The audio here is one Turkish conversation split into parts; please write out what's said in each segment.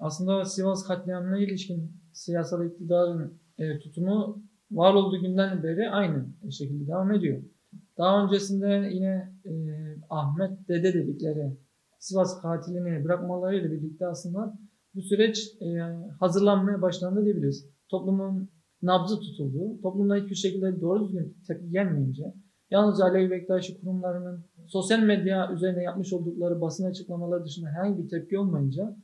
aslında Sivas katliamına ilişkin siyasal iktidarın e, tutumu var olduğu günden beri aynı şekilde devam ediyor. Daha öncesinde yine e, Ahmet Dede dedikleri Sivas katilini bırakmalarıyla birlikte aslında bu süreç e, hazırlanmaya başlandı diyebiliriz. Toplumun nabzı tutuldu. Toplumda hiçbir şekilde doğru düzgün tepki gelmeyince yalnızca Alevi Bektaşi kurumlarının sosyal medya üzerine yapmış oldukları basın açıklamaları dışında herhangi bir tepki olmayınca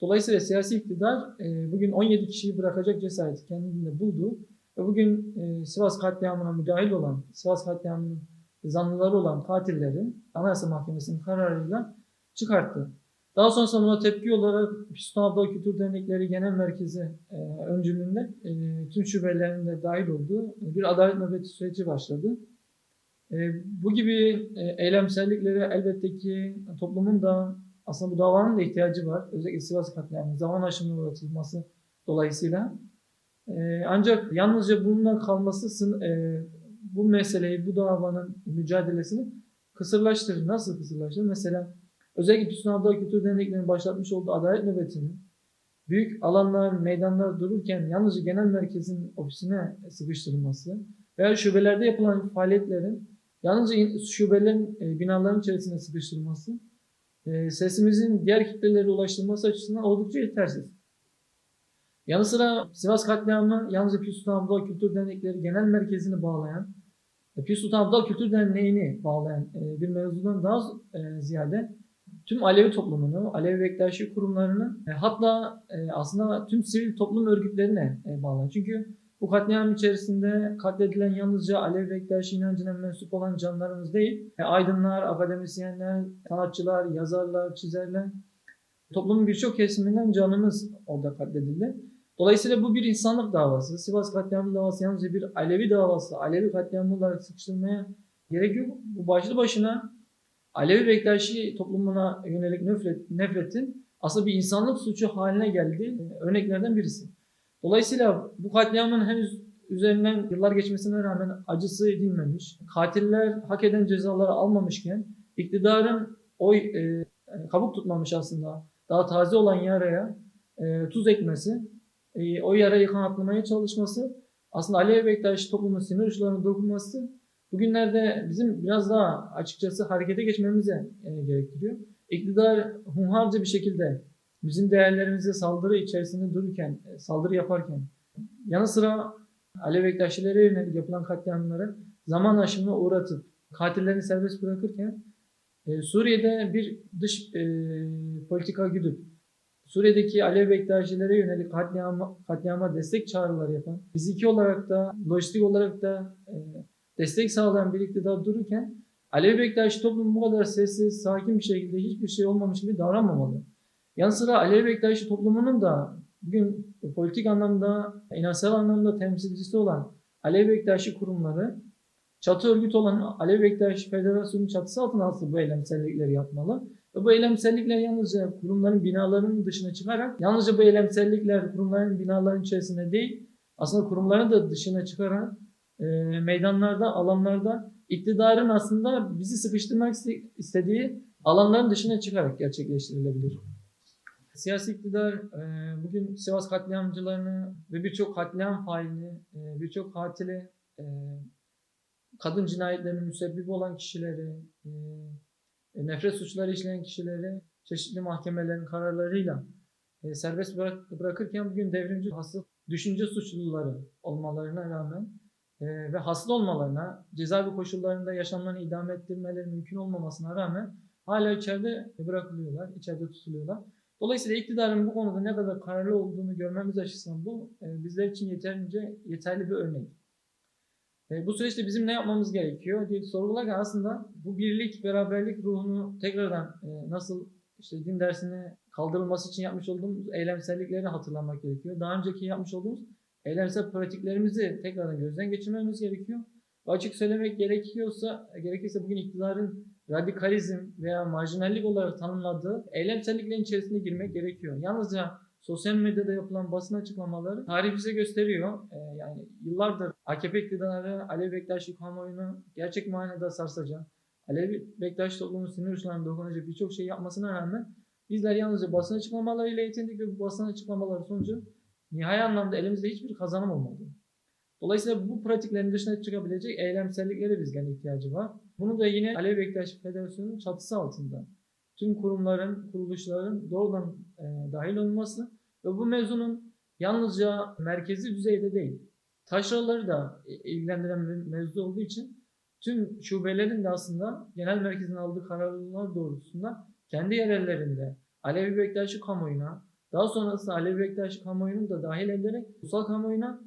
dolayısıyla siyasi iktidar e, bugün 17 kişiyi bırakacak cesareti kendinde buldu ve bugün e, Sivas katliamına müdahil olan, Sivas katliamının zanlıları olan katilleri Anayasa Mahkemesi'nin kararıyla çıkarttı. Daha sonrasında buna tepki olarak Füsun Abdal Kültür Dernekleri Genel Merkezi e, öncülüğünde e, tüm şubelerinde dahil olduğu bir adalet nöbeti süreci başladı. E, bu gibi e, eylemselliklere elbette ki toplumun da aslında bu davanın da ihtiyacı var. Özellikle Sivas katliamı zaman aşımına uğratılması dolayısıyla. E, ancak yalnızca bundan kalması e, bu meseleyi, bu davanın mücadelesini kısırlaştırır. Nasıl kısırlaştırır? Mesela özellikle Füsun Abdal Kültür Derneklerinin başlatmış olduğu adalet nöbetinin büyük alanlar, meydanlar dururken yalnızca genel merkezin ofisine sıkıştırılması veya şubelerde yapılan faaliyetlerin yalnızca in- şubelerin, e, binaların içerisine sıkıştırılması e, sesimizin diğer kitlelere ulaştırılması açısından oldukça yetersiz. Yanı sıra Sivas katliamı yalnızca Pir Sultan Abdal Kültür Dernekleri Genel Merkezi'ni bağlayan, e, Pir Sultan Abdal Kültür Derneği'ni bağlayan e, bir mevzudan daha e, ziyade tüm Alevi toplumunu, Alevi Bektaşi kurumlarını e, hatta e, aslında tüm sivil toplum örgütlerine e, bağlayan. Çünkü bu katliam içerisinde katledilen yalnızca Alevi Bektaşi inancına mensup olan canlarımız değil, e, aydınlar, akademisyenler, sanatçılar, yazarlar, çizerler, toplumun birçok kesiminden canımız orada katledildi. Dolayısıyla bu bir insanlık davası. Sivas katliamı davası yalnızca bir Alevi davası, Alevi katliamı olarak sıkıştırmaya gerek yok. Bu başlı başına Alevi Bektaşi toplumuna yönelik nefret, nefretin aslında bir insanlık suçu haline geldiği örneklerden birisi. Dolayısıyla bu katliamın henüz üzerinden yıllar geçmesine rağmen acısı edilmemiş, katiller hak eden cezaları almamışken iktidarın oy e, kabuk tutmamış aslında daha taze olan yaraya e, tuz ekmesi, e, o yarayı kanatlamaya çalışması, aslında Alevi Bektaşi toplumun sinir uçlarına dokunması bugünlerde bizim biraz daha açıkçası harekete geçmemize e, gerektiriyor. İktidar hunharca bir şekilde bizim değerlerimize saldırı içerisinde dururken, e, saldırı yaparken, yanı sıra Alevi Bektaşilere yönelik yapılan katliamları zaman aşımına uğratıp katillerini serbest bırakırken e, Suriye'de bir dış e, politika güdüp Suriye'deki Alevi Bektaşilere yönelik katliama, katliama destek çağrıları yapan, fiziki olarak da, lojistik olarak da e, destek sağlayan bir iktidar dururken Alevi Bektaşi toplumu bu kadar sessiz, sakin bir şekilde hiçbir şey olmamış gibi davranmamalı. Yanı sıra Alevi Bektaşi toplumunun da bugün politik anlamda, inansal anlamda temsilcisi olan Alevi Bektaşi kurumları çatı örgüt olan Alevi Bektaşi Federasyonu çatısı altında aslında bu eylemsellikleri yapmalı. Ve bu eylemsellikler yalnızca kurumların binalarının dışına çıkarak, yalnızca bu eylemsellikler kurumların binaların içerisinde değil, aslında kurumların da dışına çıkarak e, meydanlarda, alanlarda iktidarın aslında bizi sıkıştırmak iste- istediği alanların dışına çıkarak gerçekleştirilebilir. Siyasi iktidar e, bugün Sivas katliamcılarını ve birçok katliam failini, e, birçok katili, e, kadın cinayetlerinin müsebbibi olan kişileri, nefret suçları işleyen kişileri çeşitli mahkemelerin kararlarıyla serbest bırak, bırakırken bugün devrimci hasıl düşünce suçluları olmalarına rağmen ve hasta olmalarına, cezaevi koşullarında yaşamlarını idame ettirmeleri mümkün olmamasına rağmen hala içeride bırakılıyorlar, içeride tutuluyorlar. Dolayısıyla iktidarın bu konuda ne kadar kararlı olduğunu görmemiz açısından bu e, bizler için yeterince yeterli bir örnek. E, bu süreçte bizim ne yapmamız gerekiyor diye sorgularken aslında bu birlik, beraberlik ruhunu tekrardan e, nasıl işte din dersine kaldırılması için yapmış olduğumuz eylemsellikleri hatırlamak gerekiyor. Daha önceki yapmış olduğumuz eylemsel pratiklerimizi tekrardan gözden geçirmemiz gerekiyor. Açık söylemek gerekiyorsa, gerekirse bugün iktidarın radikalizm veya marjinallik olarak tanımladığı eylemselliklerin içerisine girmek gerekiyor. Yalnızca sosyal medyada yapılan basın açıklamaları tarih bize gösteriyor. Ee, yani yıllardır AKP iktidarı Alevi Bektaşi kamuoyunu gerçek manada sarsacak, Alevi Bektaşi toplumun sinir uçlarına dokunacak birçok şey yapmasına rağmen Bizler yalnızca basın açıklamalarıyla yetindik ve bu basın açıklamaları sonucu nihai anlamda elimizde hiçbir kazanım olmadı. Dolayısıyla bu pratiklerin dışına çıkabilecek eylemselliklere bizden ihtiyacı var. Bunu da yine Alevi Bektaşi Federasyonu'nun çatısı altında tüm kurumların, kuruluşların doğrudan e, dahil olması ve bu mevzunun yalnızca merkezi düzeyde değil, taşraları da ilgilendiren bir mevzu olduğu için tüm şubelerin de aslında genel merkezin aldığı kararlar doğrultusunda kendi yerellerinde Alevi Bektaşi kamuoyuna, daha sonrasında Alevi Bektaşi kamuoyunu da dahil ederek ulusal kamuoyuna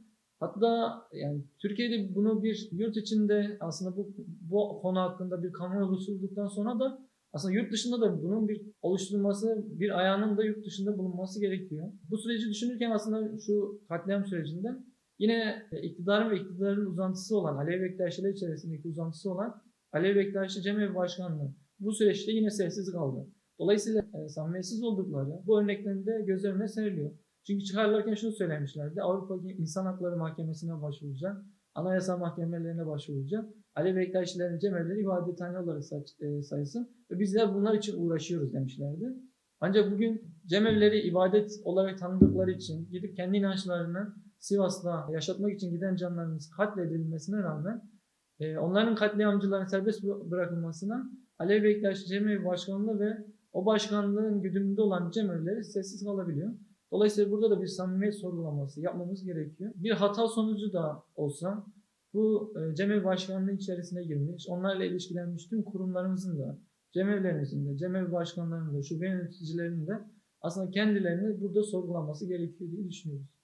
hatta yani Türkiye'de bunu bir yurt içinde aslında bu, bu konu hakkında bir kamuoyu oluşturulduktan sonra da aslında yurt dışında da bunun bir oluşturulması, bir ayağının da yurt dışında bulunması gerekiyor. Bu süreci düşünürken aslında şu katliam sürecinde yine iktidarın ve iktidarın uzantısı olan, Alevi Bektaşiler içerisindeki uzantısı olan Alevi Bektaşi Cemevi Başkanlığı bu süreçte yine sessiz kaldı. Dolayısıyla e, samimiyetsiz oldukları bu örneklerinde göz önüne seriliyor. Çünkü çıkarlarken şunu söylemişlerdi. Avrupa İnsan Hakları Mahkemesi'ne başvuracak, anayasa mahkemelerine başvuracak. Alevi Bektaşilerin cemevleri ibadethane olarak e, sayılsın ve bizler bunlar için uğraşıyoruz demişlerdi. Ancak bugün cemevleri ibadet olarak tanıdıkları için gidip kendi inançlarını Sivas'ta yaşatmak için giden canlarımız katledilmesine rağmen e, onların katliamcıların serbest bı- bırakılmasına Alevi Bektaşi Cemevi Başkanlığı ve o başkanlığın güdümünde olan cemevleri sessiz kalabiliyor. Dolayısıyla burada da bir samimiyet sorgulaması yapmamız gerekiyor. Bir hata sonucu da olsa bu e, cemevi başkanlığı içerisine girmiş, onlarla ilişkilenmiş tüm kurumlarımızın da, cemevlerimizin de, cemevi başkanlarının da, şube yöneticilerinin de aslında kendilerini burada sorgulaması gerekiyor diye düşünüyoruz.